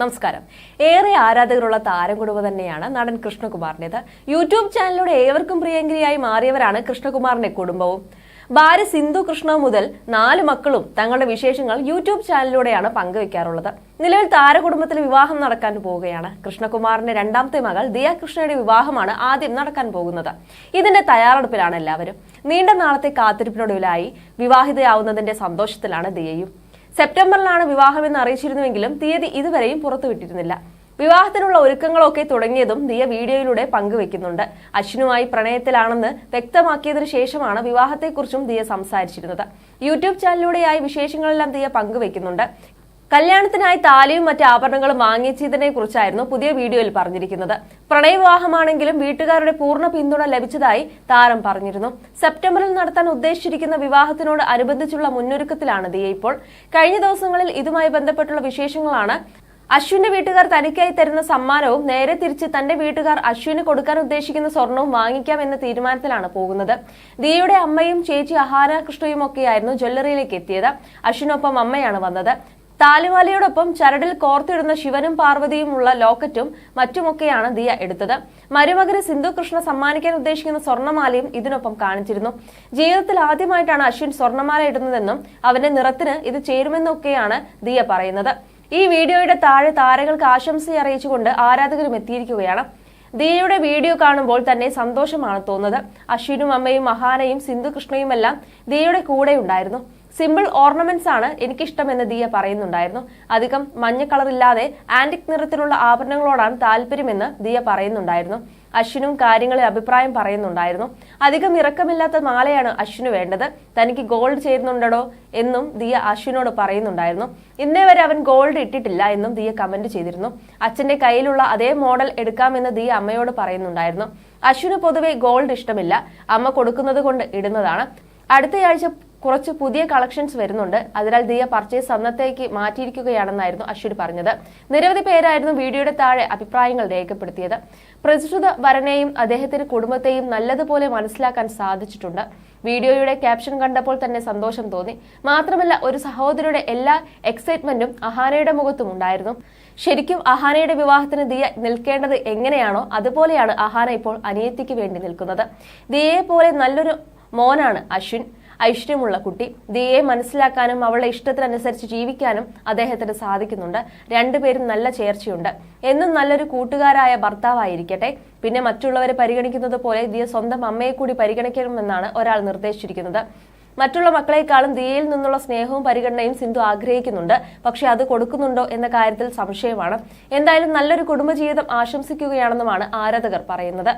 നമസ്കാരം. ഏറെ ആരാധകരുള്ള താരം കുടുംബ തന്നെയാണ് നടൻ കൃഷ്ണകുമാറിന്റേത് യൂട്യൂബ് ചാനലിലൂടെ ഏവർക്കും പ്രിയങ്കരിയായി മാറിയവരാണ് കൃഷ്ണകുമാറിന്റെ കുടുംബവും. ഭാര്യ സിന്ധു കൃഷ്ണ മുതൽ നാല് മക്കളും തങ്ങളുടെ വിശേഷങ്ങൾ യൂട്യൂബ് ചാനലിലൂടെയാണ് പങ്കുവെക്കാറുള്ളത്. നിലവിൽ താരകുടുംബത്തിൽ വിവാഹം നടക്കാൻ പോവുകയാണ് കൃഷ്ണകുമാറിന്റെ രണ്ടാമത്തെ മകൾ ദിയ കൃഷ്ണയുടെ വിവാഹമാണ് ആദ്യം നടക്കാൻ പോകുന്നത്. ഇതിന്റെ തയ്യാറെടുപ്പിലാണ് എല്ലാവരും. നീണ്ട നാളത്തെ കാത്തിരിപ്പിനൊടുവിലായി വിവാഹിതയാവുന്നതിന്റെ സന്തോഷത്തിലാണ് ദിയയും. സെപ്റ്റംബറിലാണ് വിവാഹമെന്ന് അറിയിച്ചിരുന്നുവെങ്കിലും തീയതി ഇതുവരെയും പുറത്തുവിട്ടിരുന്നില്ല. വിവാഹത്തിനുള്ള ഒരുക്കങ്ങളൊക്കെ തുടങ്ങിയതും ദിയ വീഡിയോയിലൂടെ പങ്കുവെക്കുന്നുണ്ട്. അശ്വിനുമായി പ്രണയത്തിലാണെന്ന് വ്യക്തമാക്കിയതിനു ശേഷമാണ് വിവാഹത്തെക്കുറിച്ചും ദിയ സംസാരിച്ചിരുന്നത്. യൂട്യൂബ് ചാനലിലൂടെയായി വിശേഷങ്ങളെല്ലാം ദിയ പങ്കുവെക്കുന്നുണ്ട്. കല്യാണത്തിനായി താലിയും മറ്റ് ആഭരണങ്ങളും വാങ്ങിച്ചതിനെ കുറിച്ചായിരുന്നു പുതിയ വീഡിയോയിൽ പറഞ്ഞിരിക്കുന്നത്. പ്രണയവിവാഹമാണെങ്കിലും വീട്ടുകാരുടെ പൂർണ പിന്തുണ ലഭിച്ചതായി താരം പറഞ്ഞിരുന്നു. സെപ്റ്റംബറിൽ നടത്താൻ ഉദ്ദേശിച്ചിരിക്കുന്ന വിവാഹത്തിനോട് അനുബന്ധിച്ചുള്ള മുന്നൊരുക്കത്തിലാണ് ദിയ ഇപ്പോൾ. കഴിഞ്ഞ ദിവസങ്ങളിൽ ഇതുമായി ബന്ധപ്പെട്ടുള്ള വിശേഷങ്ങളാണ് അശ്വിന്റെ വീട്ടുകാർ തനിക്കായി തരുന്ന സമ്മാനവും നേരെ തിരിച്ച് തന്റെ വീട്ടുകാർ അശ്വിന് കൊടുക്കാൻ ഉദ്ദേശിക്കുന്ന സ്വർണവും വാങ്ങിക്കാം എന്ന തീരുമാനത്തിലാണ് പോകുന്നത്. ദിയയുടെ അമ്മയും ചേച്ചി അഹാന കൃഷ്ണയും ഒക്കെയായിരുന്നു ജ്വല്ലറിയിലേക്ക് എത്തിയത്. അശ്വിനൊപ്പം അമ്മയാണ് വന്നത്. താലിമാലയോടൊപ്പം ചരടിൽ കോർത്തിടുന്ന ശിവനും പാർവതിയും ഉള്ള ലോക്കറ്റും മറ്റുമൊക്കെയാണ് ദിയ എടുത്തത്. മരുമകന് സിന്ധു കൃഷ്ണ സമ്മാനിക്കാൻ ഉദ്ദേശിക്കുന്ന സ്വർണമാലയും ഇതിനൊപ്പം കാണിച്ചിരുന്നു. ജീവിതത്തിൽ ആദ്യമായിട്ടാണ് അശ്വിൻ സ്വർണമാല ഇടുന്നതെന്നും അവന്റെ നിറത്തിന് ഇത് ചേരുമെന്നൊക്കെയാണ് ദിയ പറയുന്നത്. ഈ വീഡിയോയുടെ താഴെ താരങ്ങൾക്ക് ആശംസ അറിയിച്ചുകൊണ്ട് ആരാധകരും എത്തിയിരിക്കുകയാണ്. ദിയയുടെ വീഡിയോ കാണുമ്പോൾ തന്നെ സന്തോഷമാണ് തോന്നുന്നത്. അശ്വിനും അമ്മയും മഹാനയും സിന്ധു കൃഷ്ണയുമെല്ലാം ദിയയുടെ കൂടെ ഉണ്ടായിരുന്നു സിമ്പിൾ ഓർണമെന്റ്സ് ആണ് എനിക്കിഷ്ടമെന്ന് ദിയ പറയുന്നുണ്ടായിരുന്നു. അധികം മഞ്ഞ കളറില്ലാതെ ആന്റിക് നിറത്തിലുള്ള ആഭരണങ്ങളോടാണ് താല്പര്യമെന്ന് ദിയ പറയുന്നുണ്ടായിരുന്നു. അശ്വിനും കാര്യങ്ങളിൽ അഭിപ്രായം പറയുന്നുണ്ടായിരുന്നു. അധികം ഇറക്കമില്ലാത്ത മാലയാണ് അശ്വിന് വേണ്ടത്. തനിക്ക് ഗോൾഡ് ചേരുന്നുണ്ടോ എന്നും ദിയ അശ്വിനോട് പറയുന്നുണ്ടായിരുന്നു. ഇന്നേ വരെ അവൻ ഗോൾഡ് ഇട്ടിട്ടില്ല എന്നും ദിയ കമന്റ് ചെയ്തിരുന്നു. അച്ഛന്റെ കയ്യിലുള്ള അതേ മോഡൽ എടുക്കാമെന്ന് ദിയ അമ്മയോട് പറയുന്നുണ്ടായിരുന്നു. അശ്വിന് പൊതുവെ ഗോൾഡ് ഇഷ്ടമില്ല. അമ്മ കൊടുക്കുന്നത് കൊണ്ട് ഇടുന്നതാണ്. അടുത്തയാഴ്ച കുറച്ച് പുതിയ കളക്ഷൻസ് വരുന്നുണ്ട്. അതിനാൽ ദിയ പർച്ചേസ് അന്നത്തേക്ക് മാറ്റിയിരിക്കുകയാണെന്നായിരുന്നു അശ്വിൻ പറഞ്ഞത്. നിരവധി പേരായിരുന്നു വീഡിയോയുടെ താഴെ അഭിപ്രായങ്ങൾ രേഖപ്പെടുത്തിയത്. പ്രസ്തുത വരനെയും അദ്ദേഹത്തിന്റെ കുടുംബത്തെയും നല്ലതുപോലെ മനസ്സിലാക്കാൻ സാധിച്ചിട്ടുണ്ട്. വീഡിയോയുടെ ക്യാപ്ഷൻ കണ്ടപ്പോൾ തന്നെ സന്തോഷം തോന്നി. മാത്രമല്ല ഒരു സഹോദരിയുടെ എല്ലാ എക്സൈറ്റ്മെന്റും അഹാനയുടെ മുഖത്തും ഉണ്ടായിരുന്നു. ശരിക്കും അഹാനയുടെ വിവാഹത്തിന് ദിയ നിൽക്കേണ്ടത് എങ്ങനെയാണോ അതുപോലെയാണ് അഹാന ഇപ്പോൾ അനിയത്തിക്ക് വേണ്ടി നിൽക്കുന്നത്. ദിയയെ പോലെ നല്ലൊരു മോനാണ് അശ്വിൻ. ഐശ്വര്യമുള്ള കുട്ടി. ദിയയെ മനസ്സിലാക്കാനും അവളെ ഇഷ്ടത്തിനനുസരിച്ച് ജീവിക്കാനും അദ്ദേഹത്തിന് സാധിക്കുന്നുണ്ട്. രണ്ടുപേരും നല്ല ചേർച്ചയുണ്ട്. എന്നും നല്ലൊരു കൂട്ടുകാരായ ഭർത്താവായിരിക്കട്ടെ. പിന്നെ മറ്റുള്ളവരെ പരിഗണിക്കുന്നത് പോലെ ദിയ സ്വന്തം അമ്മയെ കൂടി പരിഗണിക്കണമെന്നാണ് ഒരാൾ നിർദ്ദേശിച്ചിരിക്കുന്നത്. മറ്റുള്ള മക്കളെക്കാളും ദിയയിൽ നിന്നുള്ള സ്നേഹവും പരിഗണനയും സിന്ധു ആഗ്രഹിക്കുന്നുണ്ട്. പക്ഷെ അത് കൊടുക്കുന്നുണ്ടോ എന്ന കാര്യത്തിൽ സംശയമാണ്. എന്തായാലും നല്ലൊരു കുടുംബജീവിതം ആശംസിക്കുകയാണെന്നുമാണ് ആരാധകർ പറയുന്നത്.